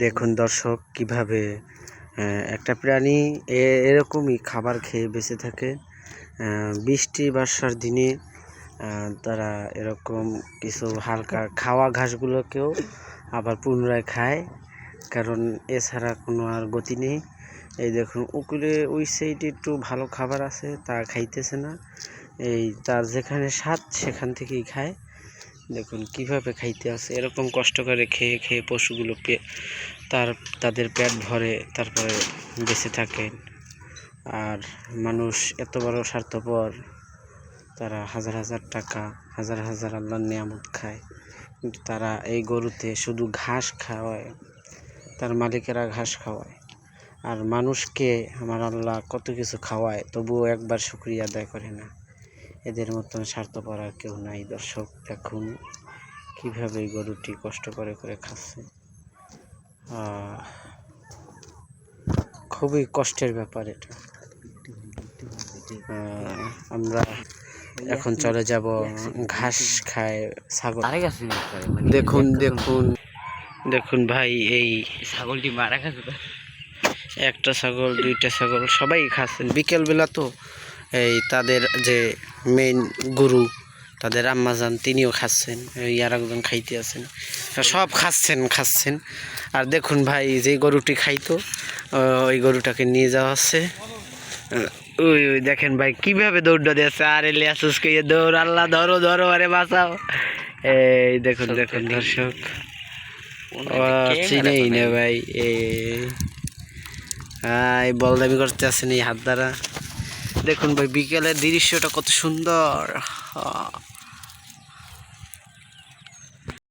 দেখুন দর্শক, কীভাবে একটা প্রাণী এরকমই খাবার খেয়ে বেঁচে থাকে। বৃষ্টি, বর্ষার দিনে তারা এরকম কিছু হালকা খাওয়া ঘাসগুলোকেও আবার পুনরায় খায়। কারণ এছাড়া কোনো আর গতি নেই। এই দেখুন উকুলে ওই সাইডে একটু ভালো খাবার আছে, তা খাইতেছে না। এই তার যেখানে স্বাদ, সেখান থেকেই খায়। দেখুন, কীভাবে খাইতে আছে, এরকম কষ্ট করে খেয়ে খেয়ে পশুগুলো তার, তাদের পেট ভরে তারপরে বেঁচে থাকে আর মানুষ এত বড় স্বার্থপর, তারা হাজার হাজার টাকা, হাজার হাজার আল্লাহর নিয়ামত খায়। কিন্তু তারা এই গরুতে শুধু ঘাস খাওয়ায়, তার মালিকেরা ঘাস খাওয়ায়। আর মানুষকে আমার আল্লাহ কত কিছু খাওয়ায়, তবুও একবার শুক্রিয়া আদায় করে না। এদের মতন স্বার্থপর আর কেউ নাই। দর্শক দেখুন কীভাবে এই গরুটি কষ্ট করে করে খাচ্ছে। খুবই কষ্টের ব্যাপার এটা। আমরা এখন চলে যাব ঘাস খায় ছাগল। মানে দেখুন দেখুন। দেখুন ভাই এই ছাগলটি মারা গেছে একটা ছাগল দুইটা ছাগল সবাই খাচ্ছেন। বিকেলবেলা তো এই তাদের যে মেইন গুরু তাদের আম্মাজান তিনিও খাচ্ছেন এই আর একজন খাইতে আছেন। সব খাচ্ছেন খাচ্ছেন। আর দেখুন ভাই যে গরুটি খাইতো ওই গরুটাকে নিয়ে যাওয়া হচ্ছে। ওই ওই দেখেন ভাই কীভাবে দৌড়টা দিয়েছে। আরে লিয়াসুস কে দৌড় আল্লাহ ধরো ধরো আরে বাঁচাও। এই দেখুন দেখুন দর্শক। চিনেই না ভাই এই। বলদামি করতে আসেন এই হাত দ্বারা। দেখুন ভাই বিকেলের দৃশ্যটা কত সুন্দর।